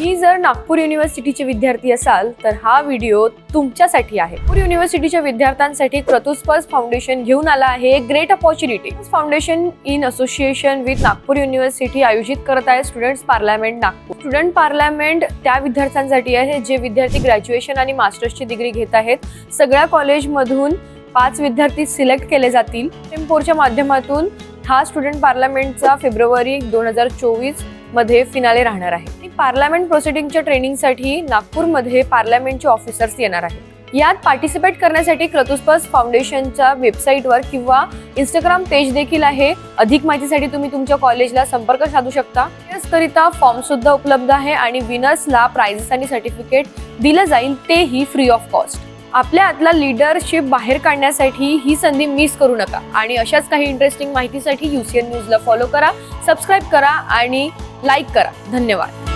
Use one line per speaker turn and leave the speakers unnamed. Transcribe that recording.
तुम्ही जर नागपूर युनिव्हर्सिटीचे विद्यार्थी असाल तर हा व्हिडिओ तुमच्यासाठी आहे. नागपूर युनिव्हर्सिटीच्या विद्यार्थ्यांसाठी क्रतुस्पर्स फाउंडेशन घेऊन आला आहे great opportunity foundation in association with Nagpur university आयोजित करत आहे students parliament Nagpur. Student parliament त्या विद्यार्थ्यांसाठी आहे जे विद्यार्थी ग्रॅज्युएशन आणि मास्टर्सची डिग्री घेत आहेत. सगळ्या कॉलेजमधून पाच विद्यार्थी सिलेक्ट केले जातील. टेम्पोरच्या माध्यमातून हा स्टुडंट पार्लमेंटचा फेब्रुवारी दोन हजार चोवीस मध्ये फिनाले राहणार आहे. आणि पार्लमेंट प्रोसिडिंगच्या ट्रेनिंगसाठी नागपूरमध्ये पार्लमेंटचे ऑफिसर्स येणार आहेत. यात पार्टिसिपेट करण्यासाठी क्रतुस्पर्स फाउंडेशनच्या वेबसाईटवर किंवा इंस्टाग्राम पेज देखील आहे. अधिक माहितीसाठी तुम्ही तुमच्या कॉलेजला संपर्क साधू शकता. करिता फॉर्म सुद्धा उपलब्ध आहे आणि विनर्सला प्राइजेस आणि सर्टिफिकेट दिलं जाईल. तेही फ्री ऑफ कॉस्ट आपल्या आतला लिडरशिप बाहेर काढण्यासाठी ही संधी मिस करू नका. आणि अशाच काही इंटरेस्टिंग माहितीसाठी युसीएन न्यूजला फॉलो करा सबस्क्राईब करा आणि लाईक करा. धन्यवाद.